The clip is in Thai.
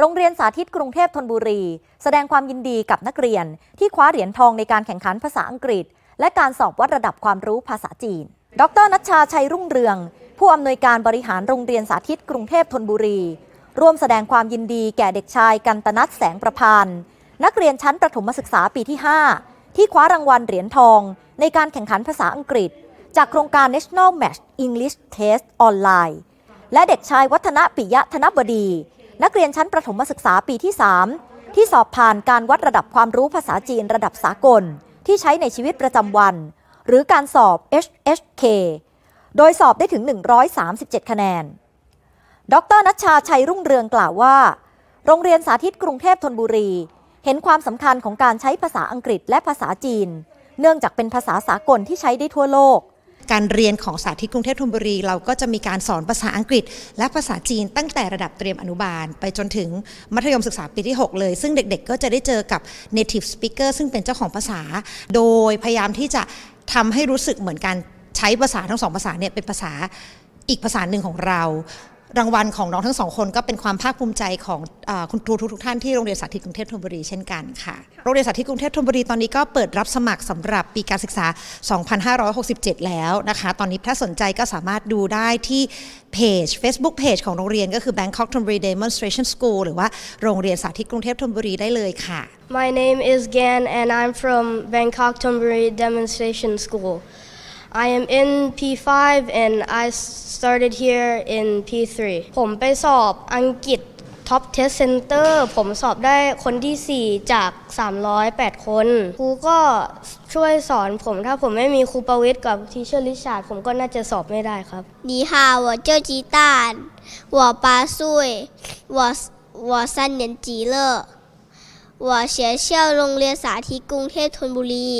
โรงเรียนสาธิตกรุงเทพธนบุรี แสดงความยินดีกับนักเรียน ที่คว้าเหรียญทองในการแข่งขันภาษาอังกฤษ และการสอบวัดระดับความรู้ภาษาจีน ดรนัชชาชัยรุ่งเรือง ผู้อำนวยการบริหารโรงเรียนสาธิตกรุงเทพธนบุรี ร่วมแสดงความยินดีแก่เด็กชายกันตนัทแสงประพานนักเรียนชั้นประถมศึกษาปีที่ 5 ที่คว้ารางวัลเหรียญทอง ในการแข่งขันภาษาอังกฤษ จากโครงการ National Match English Test Online และเด็กชายวัฒนปิยะธนบดี นักเรียนชั้นประถมศึกษาปีที่ 3 ที่สอบผ่านการวัดระดับความรู้ภาษาจีนระดับสากล ที่ใช้ในชีวิตประจำวัน หรือการสอบ HHK โดยสอบได้ถึง 137 คะแนน ดรนัชชาชัยรุ่งเรืองกล่าวว่า โรงเรียนสาธิตกรุงเทพธนบุรี เห็นความสำคัญของการใช้ภาษาอังกฤษและภาษาจีน เนื่องจากเป็นภาษาสากลที่ใช้ได้ทั่วโลก การเรียนของสาธิตกรุงเทพธนบุรี เราก็จะมีการสอนภาษาอังกฤษ และภาษาจีนตั้งแต่ระดับเตรียมอนุบาล ไปจนถึงมัธยมศึกษาปีที่ 6 เลย ซึ่งเด็กๆ ก็จะได้เจอกับ native speaker ซึ่งเป็นเจ้าของภาษา โดยพยายามที่จะทำให้รู้สึกเหมือนการใช้ภาษาทั้งสองภาษาเนี่ยเป็นภาษาอีกภาษาหนึ่งของเรา รางวัลของน้องทั้งสองคนก็เป็นความภาคภูมิใจของอคุณครูทุกๆท่านที่โรงเรียนสาธิตกรุงเทพธนบุรีเช่นกันค่ะ โรงเรียนสาธิตกรุงเทพธนบุรีตอนนี้ก็เปิดรับสมัครสำหรับปีการศึกษา 2567 แล้วนะคะ ตอนนี้ถ้าสนใจก็สามารถดูได้ที่เพจ Facebook Page ของโรงเรียนก็คือ Bangkok Thonburi Demonstration School หรือว่าโรงเรียนสาธิตกรุงเทพธนบุรีได้เลยค่ะ My name is Gan and I'm from Bangkok Thonburi Demonstration School. I am in P5 and I started here in P3. ผมไปสอบอังกฤษ Top Test Center ผมสอบได้คนที่ 4 จาก 308 คน ครูก็ช่วยสอนผม ถ้าผมไม่มีครูประวิทย์กับทีเชอร์ลิชาร์ดผมก็น่าจะสอบไม่ได้ครับ 你好，我叫鸡蛋，我八岁，我我三年级了，我学校โรงเรียนสาธิตกรุงเทพธนบุรี